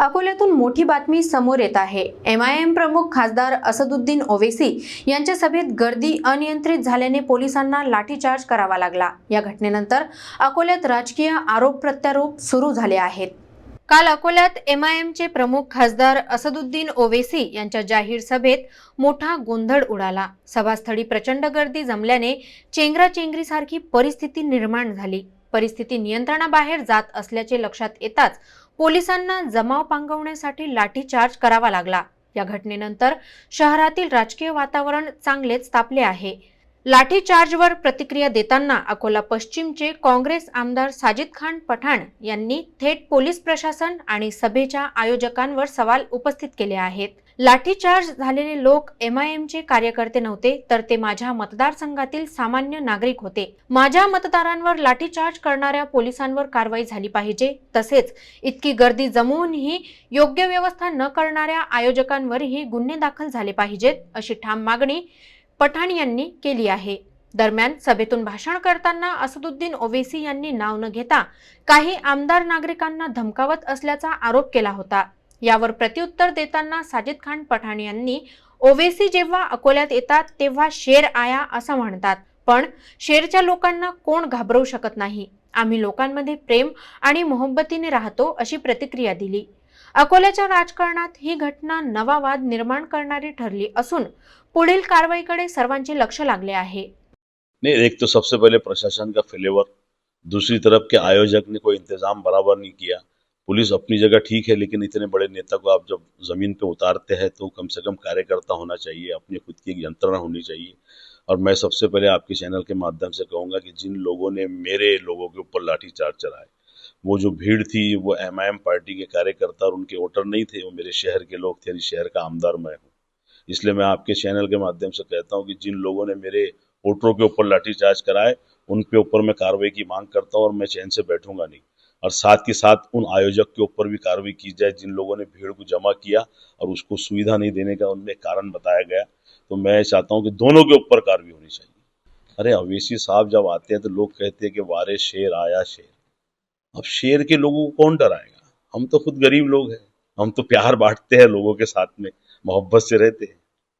अकोल्यातून मोठी बातमी समोर येत आहे. एम आय एम प्रमुख खासदार असदुद्दीन ओवेसी यांच्या सभेत गर्दी अनियंत्रित झाल्याने पोलिसांना लाठीचार्ज करावा लागला. या घटनेनंतर अकोल्यात राजकीय आरोप प्रत्यारोप सुरू झाले आहेत. काल अकोल्यात एम आय एमचे प्रमुख खासदार असदुद्दीन ओवेसी यांच्या जाहीर सभेत मोठा गोंधळ उडाला. सभास्थळी प्रचंड गर्दी जमल्याने चेंगराचेंगरीसारखी परिस्थिती निर्माण झाली. परिस्थिती नियंत्रणाबाहेर जात असल्याचे लक्षात येताच पोलिसांना जमाव पांगवण्यासाठी लाठीचार्ज करावा लागला. या घटनेनंतर शहरातील राजकीय वातावरण चांगलेच तापले आहे. लाठीचार्जवर प्रतिक्रिया देताना अकोला पश्चिमचे काँग्रेस आमदार साजिद खान पठाण यांनी थेट पोलीस प्रशासन आणि सभेच्या आयोजकांवर सवाल उपस्थित केले आहेत. लाठीचार्ज झालेले लोक एम आय एमचे कार्यकर्ते नव्हते तर ते माझ्या मतदारसंघातील सामान्य नागरिक होते. माझ्या मतदारांवर लाठीचार्ज करणाऱ्या पोलिसांवर कारवाई झाली पाहिजे. तसेच इतकी गर्दी जमवूनही योग्य व्यवस्था न करणाऱ्या आयोजकांवरही गुन्हे दाखल झाले पाहिजेत अशी ठाम मागणी पठाण यांनी केली आहे. दरम्यान सभेतून भाषण करताना असदुद्दीन ओवेसी यांनी नाव न घेता काही आमदार नागरिकांना धमकावत असल्याचा आरोप केला होता. यावर प्रत्युत्तर देताना साजिद खान पठाण यांनी ओवेसी जेव्हा अकोल्यात येतात तेव्हा शेर आया असं म्हणतात. पण शेरच्या लोकांना कोण घाबरवू शकत नाही. आम्ही लोकांमध्ये प्रेम आणि मोहब्बतीने राहतो अशी प्रतिक्रिया दिली. अकोल्याच्या राजकारणात ही घटना नवा वाद निर्माण करणारी ठरली असून पुढील कारवाईकडे सर्वांचे लक्ष लागले आहे. नहीं, एक तो सबसे पहले प्रशासन का फेलेवर, दूसरी तरफ़ के आयोजक ने कोई इंतज़ाम बराबर नहीं किया। पुलिस अपनी जगह ठीक है, लेकिन इतने बड़े नेता को आप जब ज़मीन पे उतारते हैं तो कम से कम कार्यकर्ता होना चाहिए, अपनी खुद की एक यंत्रणा होनी चाहिए। और मैं सबसे पहले आपके चैनल के माध्यम से कहूँगा कि जिन लोगों ने मेरे लोगों के ऊपर लाठीचार्ज चलाए वो जो भीड़ थी, वो एम आई एम पार्टी के कार्यकर्ता और उनके वोटर नहीं थे, वो मेरे शहर के लोग थे, यानी शहर का आमदार मैं हूँ। इसलिए मैं आपके चैनल के माध्यम से कहता हूँ कि जिन लोगों ने मेरे वोटरों के ऊपर लाठीचार्ज कराए, उनके ऊपर मैं कार्रवाई की मांग करता हूँ और मैं चैन से बैठूँगा नहीं। और साथ के साथ उन आयोजक के ऊपर भी कार्रवाई की जाए, जिन लोगों ने भीड़ को जमा किया और उसको सुविधा नहीं देने का उनमें कारण बताया गया तो मैं चाहता हूँ कि दोनों के ऊपर कार्रवाई होनी चाहिए। अरे अवेशी साहब जब आते हैं तो लोग कहते हैं कि वारे शेर आया शेर। अब शेर के लोगों को कौन डराएगा? हम तो खुद गरीब लोग हैं। हम तो प्यार बांटते हैं लोगों के साथ में मोहब्बत से रहते हैं।